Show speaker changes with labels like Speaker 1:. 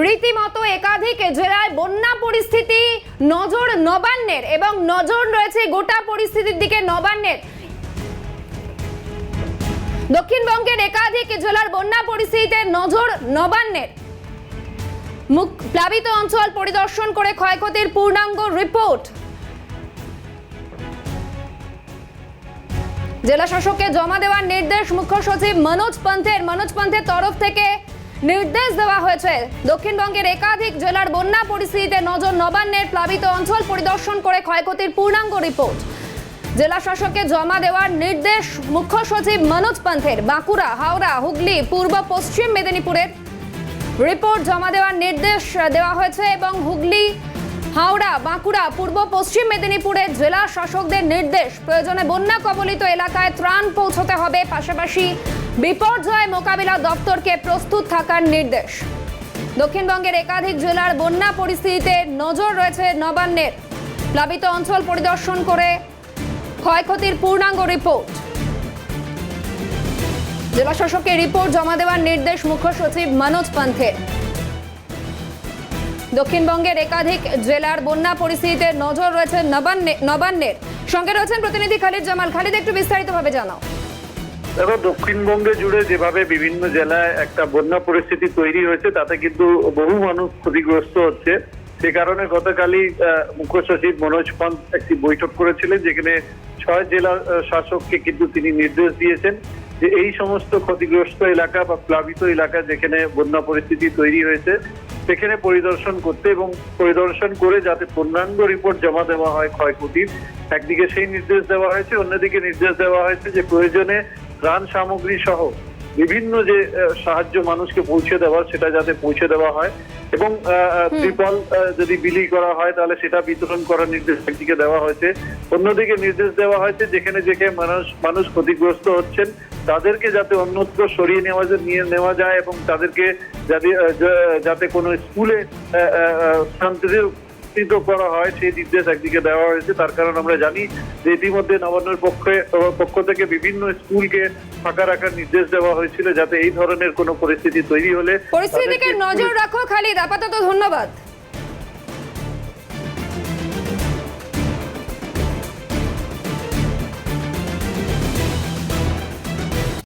Speaker 1: রীতিমতো একাধিক জেলায় বন্যা পরিস্থিতি নজর নবান্নের এবং নজর রয়েছে গোটা পরিস্থিতির দিকে নবান্নের। দক্ষিণবঙ্গের একাধিক জেলার বন্যা পরিস্থিতিতে নজর নবান্নের। মুখ প্লাবিত অঞ্চল পরিদর্শন করে ক্ষয়ক্ষতির পূর্ণাঙ্গ রিপোর্ট। জেলা শাসককে জমা দেওয়ার নির্দেশ মুখ্য সচিব মনোজ পন্থের। মনোজ পন্থের তরফ থেকে নির্দেশ দেওয়া হয়েছে। দক্ষিণবঙ্গের একাধিক জেলার বন্যা পরিস্থিতিতে নজর নবান্নের প্লাবিত অঞ্চল পরিদর্শন করে ক্ষয়ক্ষতির পূর্ণাঙ্গ রিপোর্ট। জেলা শাসককে জমা দেওয়ার নির্দেশ মুখ্য সচিব মনোজ পন্থের। বাঁকুড়া, হাওড়া, হুগলি, পূর্ব, পশ্চিম মেদিনীপুরের রিপোর্ট জমা দেওয়ার নির্দেশ দেওয়া হয়েছে এবং হুগলি, হাওড়া, বাঁকুড়া, পূর্ব, পশ্চিম মেদিনীপুরের জেলা শাসকদের নির্দেশ। প্রয়োজনে বন্যা কবলিত এলাকায় ত্রাণ পৌঁছতে হবে। পাশাপাশি বিপর্যয় মোকাবিলা দপ্তরকে প্রস্তুত থাকার নির্দেশ। দক্ষিণবঙ্গের একাধিক জেলার বন্যা পরিস্থিতিতে নজর রয়েছে নবান্নের। প্লাবিত অঞ্চল পরিদর্শন করে ক্ষয়ক্ষতির পূর্ণাঙ্গ রিপোর্ট। জেলা শাসককে রিপোর্ট জমা দেওয়ার নির্দেশ মুখ্য সচিব মনোজ পন্থের। দক্ষিণবঙ্গের একাধিক জেলার বন্যা পরিস্থিতিতে নজর রয়েছে নবান্নে নবান্নের। সঙ্গে রয়েছেন প্রতিনিধি খালিদ জামাল। খালিদ, একটু বিস্তারিতভাবে জানাও।
Speaker 2: দেখো দক্ষিণবঙ্গে জুড়ে যেভাবে বিভিন্ন জেলায় একটা বন্যা পরিস্থিতি তৈরি হয়েছে, তাতে কিন্তু বহু মানুষ ক্ষতিগ্রস্ত হচ্ছে। সে কারণে গতকালই মুখ্য সচিব মনোজ পন্ত একটি বৈঠক করেছিলেন, যেখানে ছয় জেলা শাসককে কিন্তু তিনি নির্দেশ দিয়েছেন যে এই সমস্ত ক্ষতিগ্রস্ত এলাকা বা প্লাবিত এলাকা যেখানে বন্যা পরিস্থিতি তৈরি হয়েছে, সেখানে পরিদর্শন করতে এবং পরিদর্শন করে যাতে পূর্ণাঙ্গ রিপোর্ট জমা দেওয়া হয় ক্ষয়ক্ষতির, একদিকে সেই নির্দেশ দেওয়া হয়েছে, অন্যদিকে নির্দেশ দেওয়া হয়েছে যে প্রয়োজনে ত্রাণ সামগ্রী সহ বিভিন্ন যে সাহায্য মানুষকে পৌঁছে দেওয়ার সেটা যাতে পৌঁছে দেওয়া হয় এবং ত্রিপল যদি বিলি করা হয় তাহলে সেটা বিতরণ করার নির্দেশ একদিকে দেওয়া হয়েছে। অন্যদিকে নির্দেশ দেওয়া হয়েছে যেখানে যেখানে মানুষ মানুষ ক্ষতিগ্রস্ত হচ্ছেন তাদেরকে যাতে অন্যত্র সরিয়ে নেওয়া যায়- নিয়ে নেওয়া যায় এবং তাদেরকে যাতে যাতে কোনো স্কুলে শান্তিতে করা হয় সেই নির্দেশ একদিকে দেওয়া হয়েছে। তার কারণ আমরা জানি যে ইতিমধ্যে নবান্নের পক্ষে পক্ষ থেকে বিভিন্ন স্কুলকে ফাঁকা রাখার নির্দেশ দেওয়া হয়েছিল যাতে এই ধরনের কোনো পরিস্থিতি তৈরি হলে পরিস্থিতিকে
Speaker 1: নজর রাখো খালিদ। আপাতত ধন্যবাদ।